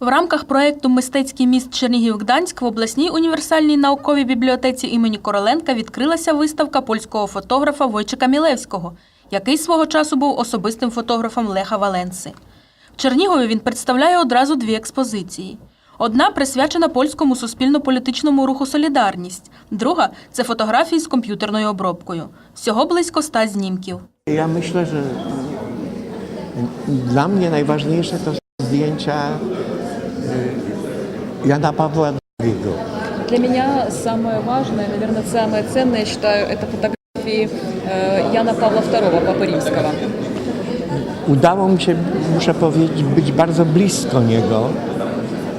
В рамках проєкту Мистецький міст Чернігів-Гданськ в обласній універсальній науковій бібліотеці імені Короленка відкрилася виставка польського фотографа Войчика Мілевського, який свого часу був особистим фотографом Леха Валенси. В Чернігові він представляє одразу дві експозиції. Одна присвячена польському суспільно-політичному руху Солідарність, друга це фотографії з комп'ютерною обробкою. Всього близько ста знімків. Myślę, że dla mnie najważniejsze to są zdjęcia y, Jana Pawła II. Для меня самое важное, наверное, самое ценное, я считаю, это фотографии э, Яна Павла II, Папы Римского. Udało mi się, muszę powiedzieć, być bardzo blisko niego,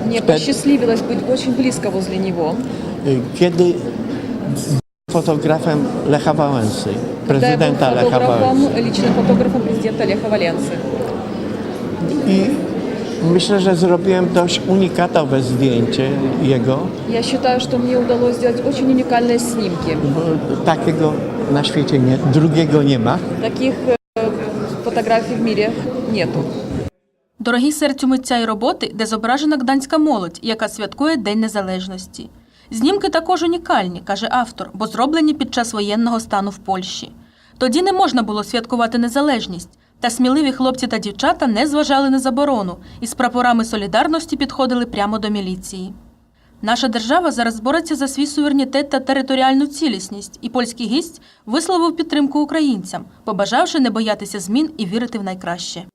Мне Впять- посчастливилось быть очень близко возле него. y, kiedy był fotografem Lecha Wałęsy, Когда я был prezydenta Lecha фотографом, Wałęsy. личным фотографом президента Леха Валенсы. I Myślę, że zrobiłem dość unikatowe zdjęcie jego, Я считаю, что мне удалось сделать очень уникальные снимки. bo takiego na świecie nie, drugiego nie ma. Таких э, фотографий в мире нету. Дорогі серцю митця і роботи, де зображена гданська молодь, яка святкує День Незалежності. Знімки також унікальні, каже автор, бо зроблені під час воєнного стану в Польщі. Тоді не можна було святкувати незалежність, та сміливі хлопці та дівчата не зважали на заборону і з прапорами солідарності підходили прямо до міліції. Наша держава зараз бореться за свій суверенітет та територіальну цілісність, і польський гість висловив підтримку українцям, побажавши не боятися змін і вірити в найкраще.